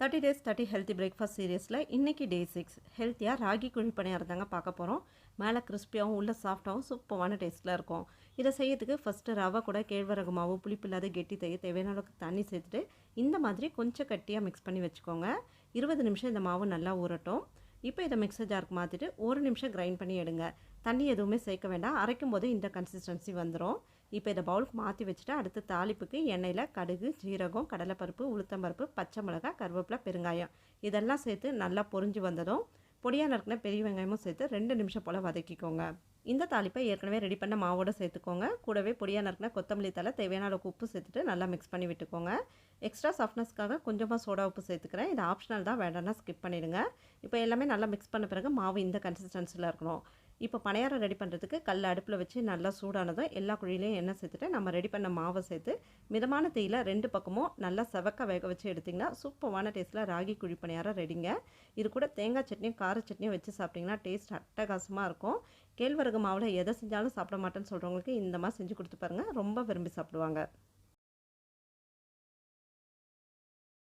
Thirty days thirty healthy breakfast சீரியஸில் இன்றைக்கி day six ஹெல்த்தியாக ராகி குழி பணியாரம் தாங்க பார்க்க போகிறோம் மேலே கிறிஸ்பியாகவும் உள்ள சாஃப்டாகவும் சூப்பரான டேஸ்ட்டில் இருக்கும். இதை செய்யறதுக்கு ஃபஸ்ட்டு ரவை கூட கேழ்வரகு மாவு புளிப்பு இல்லாத கெட்டி தைய தேவையான அளவுக்கு தண்ணி சேர்த்துட்டு இந்த மாதிரி கொஞ்சம் கட்டியாக மிக்ஸ் பண்ணி வச்சுக்கோங்க. இருபது நிமிஷம் இந்த மாவு நல்லா ஊறட்டும். இப்போ இதை மிக்சர் ஜாருக்கு மாற்றிட்டு ஒரு நிமிஷம் கிரைண்ட் பண்ணி எடுங்க. தண்ணி எதுவுமே சேர்க்க வேண்டாம். அரைக்கும் போது இந்த கன்சிஸ்டன்சி வந்துடும் இப்போ இதை பவுலுக்கு மாற்றி வச்சுட்டு அடுத்து தாளிப்புக்கு எண்ணெயில் கடுகு ஜீரகம் கடலைப்பருப்பு உளுத்தம்பருப்பு பச்சை மிளகாய் கருவேப்பிலை பெருங்காயம் இதெல்லாம் சேர்த்து நல்லா பொரிஞ்சு வந்ததும் பொடியாக நறுக்கின பெரிய வெங்காயமும் சேர்த்து ரெண்டு நிமிஷம் போல் வதக்கிக்கோங்க. இந்த தாளிப்பை ஏற்கனவே ரெடி பண்ண மாவோடு சேர்த்துக்கோங்க. கூடவே பொடியாக நறுக்கின கொத்தமல்லி தலை தேவையான அளவுக்கு உப்பு சேர்த்துட்டு நல்லா மிக்ஸ் பண்ணி விட்டுக்கோங்க. எக்ஸ்ட்ரா சாஃப்ட்னஸ்க்காக கொஞ்சமாக சோடா உப்பு சேர்த்துக்கிறேன். இது ஆப்ஷனல் தான் வேண்டாம்னா ஸ்கிப் பண்ணிடுங்க. இப்போ எல்லாமே நல்லா மிக்ஸ் பண்ண பிறகு மாவு இந்த கன்சிஸ்டன்சியில் இருக்கணும். இப்போ பணியாரம் ரெடி பண்ணுறதுக்கு கல் அடுப்பில் வச்சு நல்லா சூடானதும் எல்லா குழியிலையும் எண்ணெய் சேர்த்துட்டு நம்ம ரெடி பண்ண மாவை சேர்த்து மிதமான தீயில் ரெண்டு பக்கமும் நல்லா செவக்க வேக வச்சு எடுத்திங்கன்னா சூப்பரான டேஸ்ட்டில் ராகி குழி பணியாரம் ரெடிங்க இது கூட தேங்காய் சட்னியும் கார சட்னியும் வச்சு சாப்பிட்டிங்கன்னா டேஸ்ட் அட்டகாசமாக இருக்கும். கேழ்வரகு மாவில் எதை செஞ்சாலும் சாப்பிட மாட்டேன்னு சொல்கிறவங்களுக்கு இந்த மாதிரி செஞ்சு கொடுத்து பாருங்கள் ரொம்ப விரும்பி சாப்பிடுவாங்க.